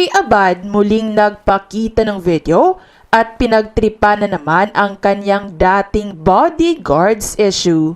Kay Abad muling nagpakita ng video at pinagtripa na naman ang kanyang dating bodyguards issue.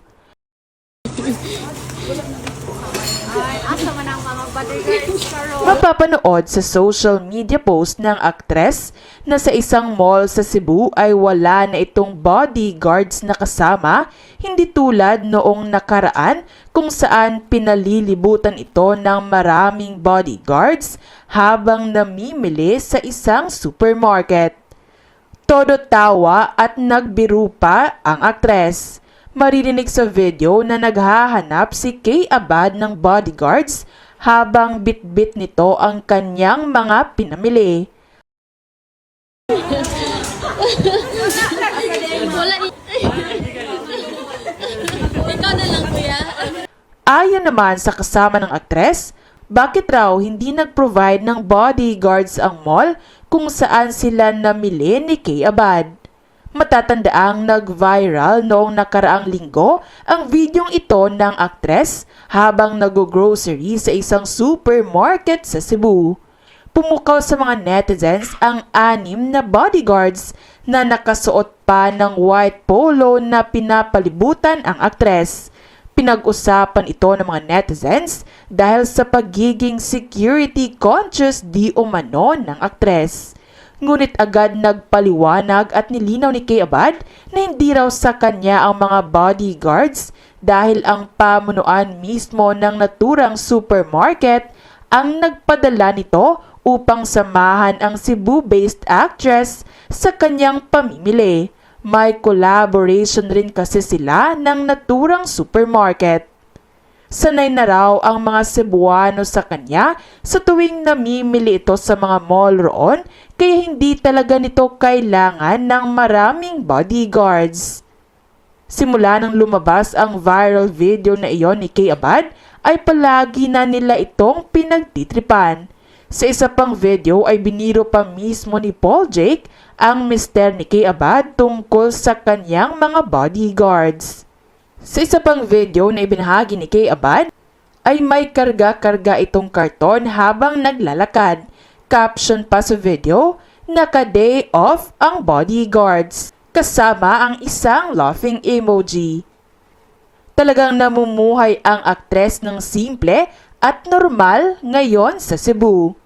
Ay, asa man ang mga bodyguards karon? Mapapanood sa social media post ng aktres na sa isang mall sa Cebu ay wala na itong bodyguards na kasama, hindi tulad noong nakaraan kung saan pinalilibutan ito ng maraming bodyguards habang namimili sa isang supermarket. Todo tawa at nagbiro pa ang aktres. Maririnig sa video na naghahanap si Kay Abad ng bodyguards habang bitbit nito ang kanyang mga pinamili. Ayon naman sa kasama ng aktres, bakit raw hindi nag-provide ng bodyguards ang mall kung saan sila namili ni Kay Abad? Matatandaang nag-viral noong nakaraang linggo ang videong ito ng aktres habang nag-grocery sa isang supermarket sa Cebu. Pumukaw sa mga netizens ang anim na bodyguards na nakasuot pa ng white polo na pinapalibutan ang aktres. Pinag-usapan ito ng mga netizens dahil sa pagiging security conscious di umano ng aktres. Ngunit agad nagpaliwanag at nilinaw ni Kay Abad na hindi raw sa kanya ang mga bodyguards dahil ang pamunuan mismo ng naturang supermarket ang nagpadala nito upang samahan ang Cebu-based actress sa kanyang pamimili. May collaboration rin kasi sila ng naturang supermarket. Sanay na raw ang mga Cebuano sa kanya sa tuwing namimili ito sa mga mall roon kaya hindi talaga nito kailangan ng maraming bodyguards. Simula nang lumabas ang viral video na iyon ni Kay Abad ay palagi na nila itong pinagtitripan. Sa isa pang video ay biniro pa mismo ni Paul Jake ang mister ni Kay Abad tungkol sa kanyang mga bodyguards. Sa isa pang video na ibinahagi ni Kay Abad, ay may karga-karga itong karton habang naglalakad. Caption pa sa video, naka-day off ang bodyguards, kasama ang isang laughing emoji. Talagang namumuhay ang aktres ng simple at normal ngayon sa Cebu.